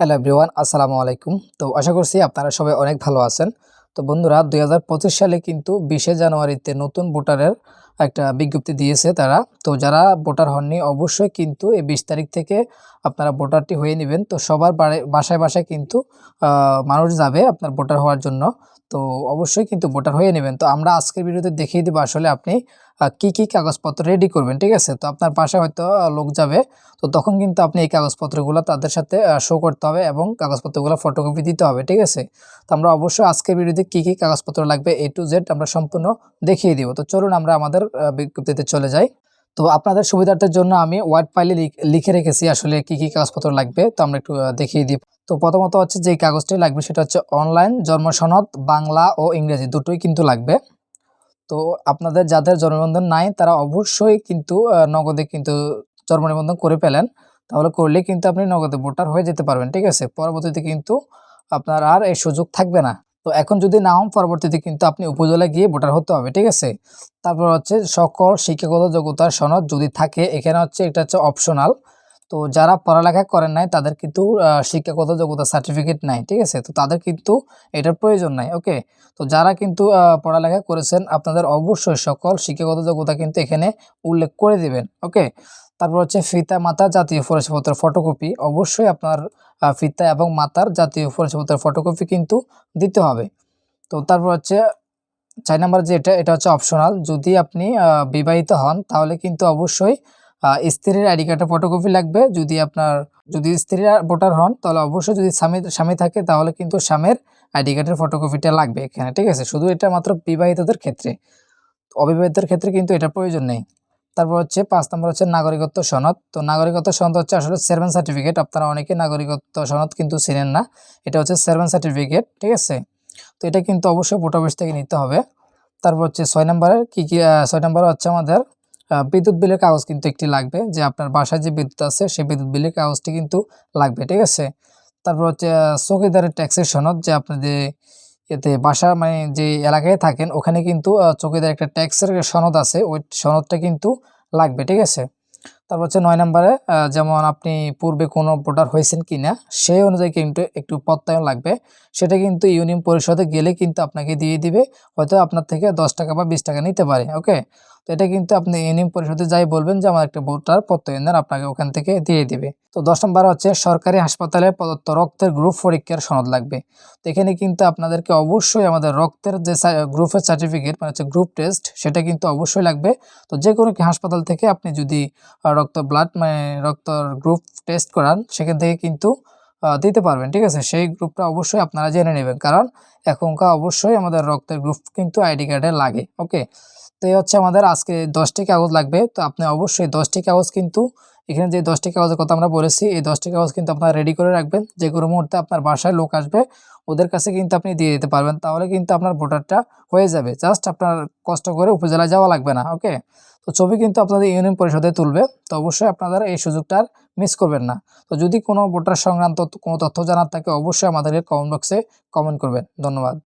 Hello everyone, আসসালামু আলাইকুম। তো আশা করছি আপনারা সবাই অনেক ভালো আছেন। তো বন্ধুরা, দুই হাজার পঁচিশ সালে কিন্তু বিশে জানুয়ারিতে নতুন ভোটারের একটা বিজ্ঞপ্তি দিয়েছে তারা। তো যারা ভোটার হননি, অবশ্যই কিন্তু এই বিশ তারিখ থেকে আপনারা ভোটারটি হয়ে নেবেন। তো সবার বাসায় বাসায় কিন্তু মানুষ যাবে আপনার ভোটার হওয়ার জন্য। তো অবশ্যই কিন্তু ভোটার হয়ে নেবেন। তো আমরা আজকের ভিডিওতে দেখিয়ে দিব আসলে আপনি কি কি কাগজপত্র রেডি করবেন, ঠিক আছে? তো আপনার বাসায় হয়তো লোক যাবে। তো তখন কিন্তু আপনি এই কাগজপত্রগুলো তাদের সাথে শো করতে হবে এবং কাগজপত্রগুলো ফটোকপি দিতে হবে, ঠিক আছে? তো আমরা অবশ্যই আজকের ভিডিওতে কী কী কাগজপত্র লাগবে এ টু জেড আমরা সম্পূর্ণ দেখিয়ে দিব। তো চলুন আমরা আমাদের বিজ্ঞপ্তিতে চলে যাই। তো আপনাদের সুবিধার্থের জন্য আমি ওয়ার্ড ফাইলে লিখে রেখেছি আসলে কি কি কাগজপত্র লাগবে, তো আমরা একটু দেখিয়ে দিই। তো প্রথমত হচ্ছে যে কাগজটি লাগবে সেটা হচ্ছে অনলাইন জন্ম সনদ, বাংলা ও ইংরেজি দুটোই কিন্তু লাগবে। তো আপনাদের যাদের জন্মনিবন্ধন নাই তারা অবশ্যই কিন্তু নগদে কিন্তু জন্ম নিবন্ধন করে ফেলেন। তাহলে করলে কিন্তু আপনি নগদে ভোটার হয়ে যেতে পারবেন, ঠিক আছে? পরবর্তীতে কিন্তু আপনার আর এই সুযোগ থাকবে না। তো এখন যদি না হন, পরবর্তীতে কিন্তু আপনি উপজেলায় গিয়ে ভোটার হতে হবে, ঠিক আছে? তারপর হচ্ছে সকল শিক্ষাগত যোগ্যতার সনদ যদি থাকে, এখানে হচ্ছে এটা হচ্ছে অপশনাল তো যারা পড়ালেখা করেন নাই, তাদের কিন্তু শিক্ষাগত যোগ্যতা সার্টিফিকেট নাই, ঠিক আছে? তো তাদের কিন্তু এটার প্রয়োজন নাই, ওকে? তো যারা কিন্তু পড়ালেখা করেছেন, আপনাদের অবশ্যই সকল শিক্ষাগত যোগ্যতা কিন্তু এখানে উল্লেখ করে দিবেন, ওকে? তারপর হচ্ছে ফিতা মাতা জাতীয় পরিচয়পত্রের ফটোকপি অবশ্যই আপনার ফিতা এবং মাতার জাতীয় পরিচয়পত্রের ফটোকপি কিন্তু দিতে হবে। তো তারপর হচ্ছে চার নাম্বার যেটা, এটা হচ্ছে অপশনাল যদি আপনি বিবাহিত হন, তাহলে কিন্তু অবশ্যই স্ত্রীর আইডি কার্ডের ফটোকপি লাগবে। যদি আপনার, যদি স্ত্রীর ভোটার হন, তাহলে অবশ্যই যদি স্বামী স্বামী থাকে, তাহলে কিন্তু স্বামীর আইডি কার্ডের ফটোকপিটা লাগবে এখানে, ঠিক আছে? শুধু এটা মাত্র বিবাহিতদের ক্ষেত্রে। অবিবাহিতদের ক্ষেত্রে কিন্তু এটা প্রয়োজন নেই। তারপর হচ্ছে পাঁচ নম্বর হচ্ছে নাগরিকত্ব সনদ। তো নাগরিকত্ব সনদ হচ্ছে আসলে চেয়ারম্যান সার্টিফিকেট আপনারা অনেকে নাগরিকত্ব সনদ কিন্তু চিনেন না। এটা হচ্ছে চেয়ারম্যান সার্টিফিকেট ঠিক আছে? তো এটা কিন্তু অবশ্যই ভোট অফিস থেকে নিতে হবে। তারপর হচ্ছে ছয় নম্বরে কী কী ছয় নম্বরে হচ্ছে আমাদের বিদ্যুৎ বিলের কাগজ কিন্তু একটি লাগবে। যে আপনার বাসায় যে বিদ্যুৎ আছে, সেই বিদ্যুৎ বিলের কাগজটি কিন্তু লাগবে, ঠিক আছে? তারপর হচ্ছে চৌকিদারের ট্যাক্সের সনদ, যে আপনার যে এতে বাসা মানে যে এলাকায় থাকেন, ওখানে কিন্তু চৌকিদার একটা ট্যাক্সের সনদ আছে। ওই সনদটা কিন্তু লাগবে, ঠিক আছে? তারপর হচ্ছে নয় নম্বরে যেমন আপনি পূর্বে কোনো ভোটার হয়েছেন কি না সেই অনুযায়ী কিন্তু একটু প্রত্যয়ন লাগবে। সেটা কিন্তু ইউনিয়ন পরিষদে গেলে কিন্তু আপনাকে দিয়ে দিবে। হয়তো আপনার থেকে দশ টাকা বা বিশ টাকা নিতে পারে, ওকে? তো এটা কিন্তু আপনি ইউনিয়ন পরিষদে যাই বলবেন যে আমার একটা ভোটার প্রত্যয়ন দেন আপনাকে ওখান থেকে দিয়ে দিবে। তো দশ নম্বর হচ্ছে সরকারি হাসপাতালে প্রদত্ত রক্তের গ্রুপ পরীক্ষার সনদ লাগবে। তো এখানে কিন্তু আপনাদেরকে অবশ্যই আমাদের রক্তের যে গ্রুপের সার্টিফিকেট মানে হচ্ছে গ্রুপ টেস্ট সেটা কিন্তু অবশ্যই লাগবে। তো যে কোনো হাসপাতাল থেকে আপনি যদি রক্ত ব্লাড মানে রক্তর গ্রুপ টেস্ট করান সেখান থেকে কিন্তু দিতে পারবেন, ঠিক আছে? সেই গ্রুপটা অবশ্যই আপনারা জেনে নেবেন, কারণ এখনকার অবশ্যই আমাদের রক্তের গ্রুপ কিন্তু আইডি কার্ডে লাগে, ওকে? তো এই হচ্ছে আমাদের আজকে দশটি কাগজ লাগবে, তো আপনি অবশ্যই দশটি কাগজ কিন্তু এখানে যে দশটি কাগজের কথা আমরা বলেছি, এই দশটি কাগজ কিন্তু আপনারা রেডি করে রাখবেন। যে কোনো মুহূর্তে আপনার বাসায় লোক আসবে, ওদের কাছে কিন্তু আপনি দিয়ে দিতে পারবেন। তাহলে কিন্তু আপনার ভোটারটা হয়ে যাবে। জাস্ট আপনার কষ্ট করে উপজেলায় যাওয়া লাগবে না ওকে তো ছবি কিন্তু আপনাদের ইউনিয়ন পরিষদে তুলবে। তো অবশ্যই আপনারা এই সুযোগটা মিস করবেন না। তো যদি কোনো ভোটার সংক্রান্ত কোনো তথ্য জানার থাকে, অবশ্যই আমাদেরকে কমেন্ট বক্সে কমেন্ট করবেন। ধন্যবাদ।